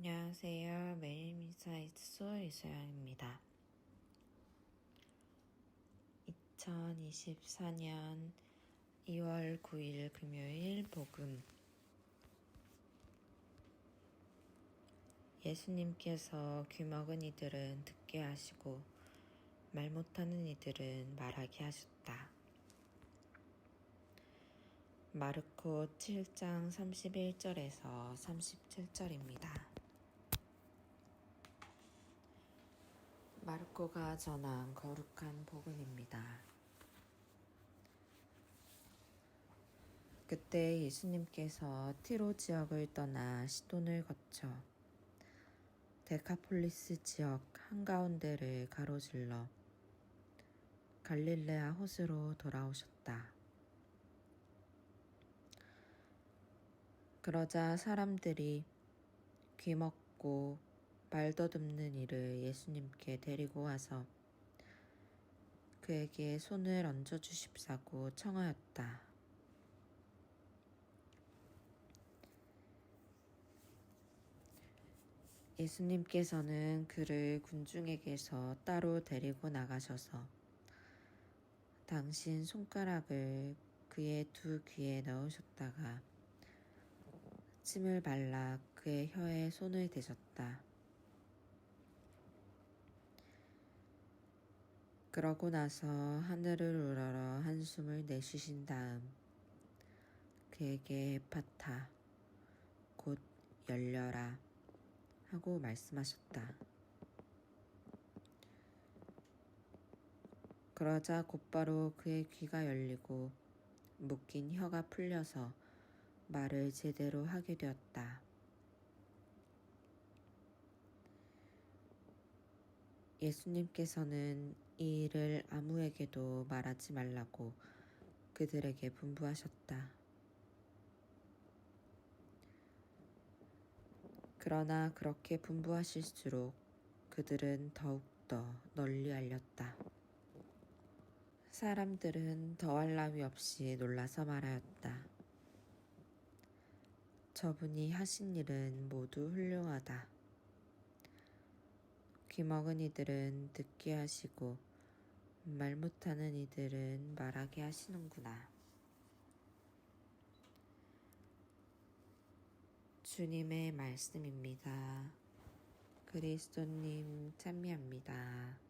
안녕하세요. 매일 인사이트 소울 이소영입니다. 2024년 2월 9일 금요일 복음 예수님께서 귀먹은 이들은 듣게 하시고 말 못하는 이들은 말하게 하셨다. 마르코 7장 31절에서 37절입니다. 마르코가 전한 거룩한 복음입니다. 그때 예수님께서 티로 지역을 떠나 시돈을 거쳐 데카폴리스 지역 한가운데를 가로질러 갈릴레아 호수로 돌아오셨다. 그러자 사람들이 귀 먹고 말더듬는 이를 예수님께 데리고 와서 그에게 손을 얹어 주십사고 청하였다. 예수님께서는 그를 군중에게서 따로 데리고 나가셔서 당신 손가락을 그의 두 귀에 넣으셨다가 침을 발라 그의 혀에 손을 대셨다. 그러고 나서 하늘을 우러러 한숨을 내쉬신 다음 그에게 에파타 곧 열려라 하고 말씀하셨다. 그러자 곧바로 그의 귀가 열리고 묶인 혀가 풀려서 말을 제대로 하게 되었다. 예수님께서는 이 일을 아무에게도 말하지 말라고 그들에게 분부하셨다. 그러나 그렇게 분부하실수록 그들은 더욱더 널리 알렸다. 사람들은 더할 나위 없이 놀라서 말하였다. 저분이 하신 일은 모두 훌륭하다. 귀먹은 이들은 듣게 하시고 말 못하는 이들은 말하게 하시는구나. 주님의 말씀입니다. 그리스도님 찬미합니다.